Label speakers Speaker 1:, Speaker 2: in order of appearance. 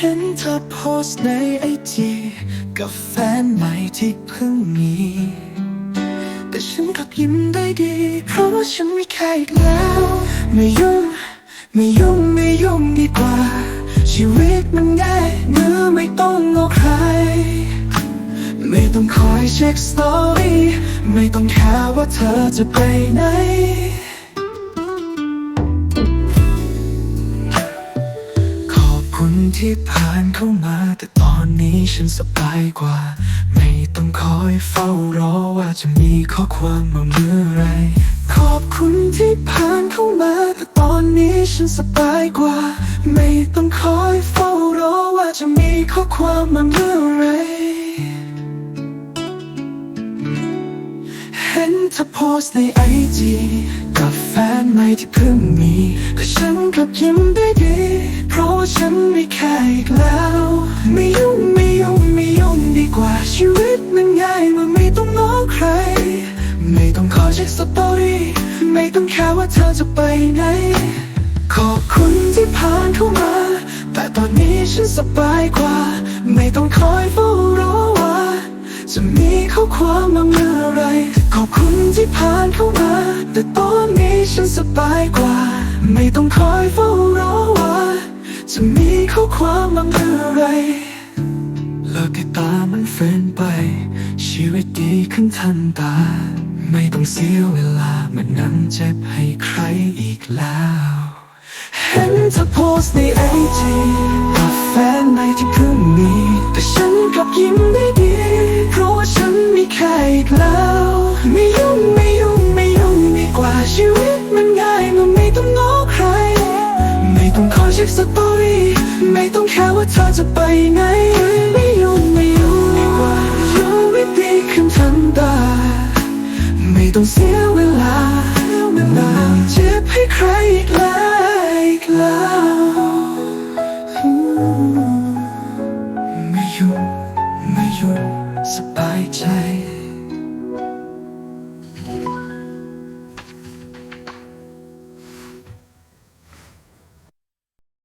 Speaker 1: สต์ในไอจีกับแฟนใหม่ที่เพิ่งมี แต่ฉันกลับยิ้มได้ดี เพราะว่าฉันไม่แค่อีกแล้ว ไม่ยุ่ง ไม่ยุ่ง ไม่ยุ่งดีกว่า ชีวิตมันง่ายเมื่อไม่ต้องงอใคร ไม่ต้องคอยเช็คสตอรี่ ไม่ต้องแค่ว่าเธอจะไปไหน ที่ผ่านเข้ามา แต่ตอนนี้ฉันสบายกว่า ไม่ต้องคอยเฝ้ารอว่าจะมีข้อความมาเมื่อไร ขอบคุณที่ผ่านเข้ามา แต่ตอนนี้ฉันสบายกว่า ไม่ต้องคอยเฝ้ารอว่าจะมีข้อความมาเมื่อไรเห็นเธอโพสในไอจีกับแฟนใหม่ที่เพิ่งมีแต่ฉันกลับยิ้มได้ดี ไม่ต้องแค่ว่าเธอจะไปไหน ขอบคุณที่ผ่านเข้ามา แต่ตอนนี้ฉันสบายกว่า ไม่ต้องคอยเฝ้ารอว่า จะมีข้อความมาเมื่อไร ขอบคุณที่ผ่านเข้ามา แต่ตอนนี้ฉันสบายกว่า ไม่ต้องคอยเฝ้ารอว่า จะมีข้อความมาเมื่อไรเลิกติดตามันเฟ้นไป ชีวิตดีขึ้นทันตา ไม่ต้องเสียเวลามันนั้นเจ็บให้ใครอีกแล้ว เห็นเธอโพสต์ในไอจีกับแฟนใหม่ที่เพิ่งมี แต่ฉันกลับยิ้มได้ดี เพราะว่าฉันม่แค่อีกแล้ว ไม่ยุ่งไม่ยุ่งไม่ยุ่งดีกว่าชีวิตมันง่ายมื่อไม่ต้องง้อใคร ไม่ต้องคอเช็คสตอรี่ไม่ต้องแค่ว่าเธอจะไปไหนไม่ยุ่ง ต้องเสียเวลาไม่เจ็บให้ใครอีกแล้วอีกแล้วไม่หยุดไม่หยุดสบายใจ